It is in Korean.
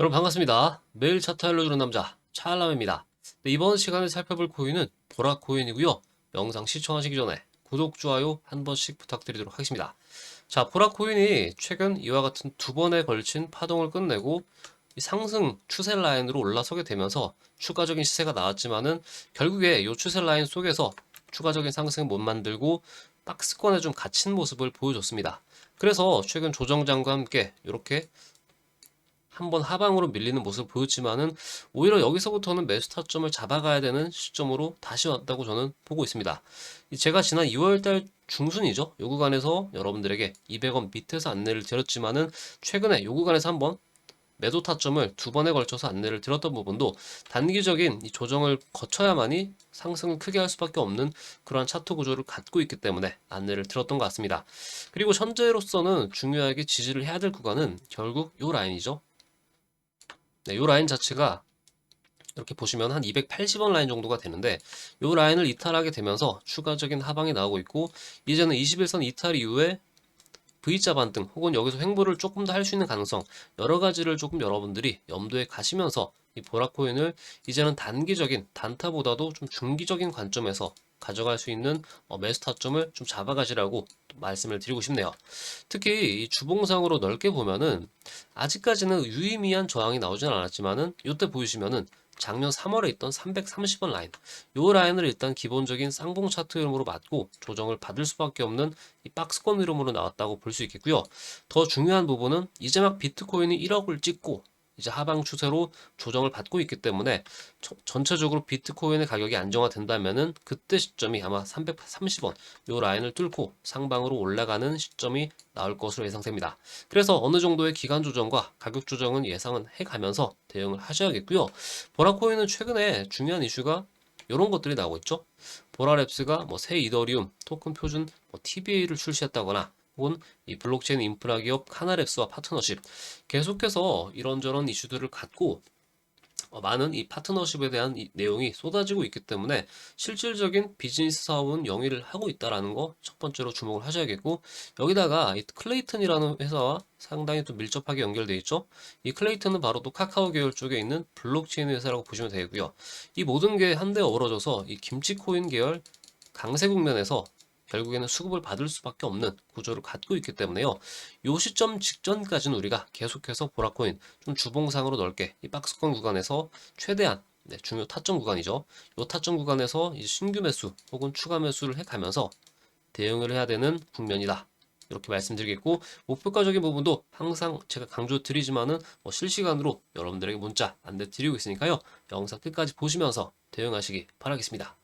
여러분 반갑습니다. 매일 차트 알려주는 남자 차알람입니다. 네, 이번 시간에 살펴볼 코인은 보라 코인이고요. 영상 시청하시기 전에 구독, 좋아요 한 번씩 부탁드리도록 하겠습니다. 자, 보라 코인이 최근 이와 같은 두 번에 걸친 파동을 끝내고 이 상승 추세 라인으로 올라서게 되면서 추가적인 시세가 나왔지만은 결국에 이 추세 라인 속에서 추가적인 상승을 못 만들고 박스권에 좀 갇힌 모습을 보여줬습니다. 그래서 최근 조정장과 함께 이렇게 한번 하방으로 밀리는 모습을 보였지만은 오히려 여기서부터는 매수 타점을 잡아가야 되는 시점으로 다시 왔다고 저는 보고 있습니다. 이 제가 지난 2월달 중순이죠. 요 구간에서 여러분들에게 200원 밑에서 안내를 드렸지만은 최근에 요 구간에서 한번 매도 타점을 두 번에 걸쳐서 안내를 드렸던 부분도 단기적인 이 조정을 거쳐야만이 상승을 크게 할 수밖에 없는 그러한 차트 구조를 갖고 있기 때문에 안내를 드렸던 것 같습니다. 그리고 현재로서는 중요하게 지지를 해야 될 구간은 결국 요 라인이죠. 네, 요 라인 자체가 이렇게 보시면 한 280원 라인 정도가 되는데 요 라인을 이탈하게 되면서 추가적인 하방이 나오고 있고 이제는 21선 이탈 이후에 V자 반등 혹은 여기서 횡보를 조금 더 할 수 있는 가능성 여러 가지를 조금 여러분들이 염두에 가시면서 이 보라코인을 이제는 단기적인 단타보다도 좀 중기적인 관점에서 가져갈 수 있는 어, 매수 타점을 좀 잡아가시라고 말씀을 드리고 싶네요. 특히 이 주봉상으로 넓게 보면은 아직까지는 유의미한 저항이 나오진 않았지만은 이때 보이시면은 작년 3월에 있던 330원 라인 요 라인을 일단 기본적인 쌍봉 차트 흐름으로 맞고 조정을 받을 수밖에 없는 이 박스권 흐름으로 나왔다고 볼 수 있겠고요. 더 중요한 부분은 이제 막 비트코인이 1억을 찍고 이제 하방 추세로 조정을 받고 있기 때문에 저- 전체적으로 비트코인의 가격이 안정화된다면은 그때 시점이 아마 330원 요 라인을 뚫고 상방으로 올라가는 시점이 나올 것으로 예상됩니다. 그래서 어느 정도의 기간 조정과 가격 조정은 예상은 해가면서 대응을 하셔야겠고요. 보라코인은 최근에 중요한 이슈가 이런 것들이 나오고 있죠. 보라랩스가 뭐 새 이더리움 토큰 표준 뭐 TBA를 출시했다거나 혹은 이 블록체인 인프라 기업 카나랩스와 파트너십 계속해서 이런저런 이슈들을 갖고 어, 많은 이 파트너십에 대한 이 내용이 쏟아지고 있기 때문에 실질적인 비즈니스 사업은 영위를 하고 있다라는 거 첫 번째로 주목을 하셔야겠고 여기다가 이 클레이튼이라는 회사와 상당히 또 밀접하게 연결돼 있죠. 이 클레이튼은 바로 또 카카오 계열 쪽에 있는 블록체인 회사라고 보시면 되고요. 이 모든 게 한데 어우러져서 이 김치 코인 계열 강세 국면에서 결국에는 수급을 받을 수밖에 없는 구조를 갖고 있기 때문에요. 요 시점 직전까지는 우리가 계속해서 보라코인 좀 주봉상으로 넓게 이 박스권 구간에서 최대한 네, 중요 타점 구간이죠. 요 타점 구간에서 이 신규 매수 혹은 추가 매수를 해가면서 대응을 해야 되는 국면이다. 이렇게 말씀드리겠고 목표가적인 부분도 항상 제가 강조드리지만은 뭐 실시간으로 여러분들에게 문자 안내 드리고 있으니까요. 영상 끝까지 보시면서 대응하시기 바라겠습니다.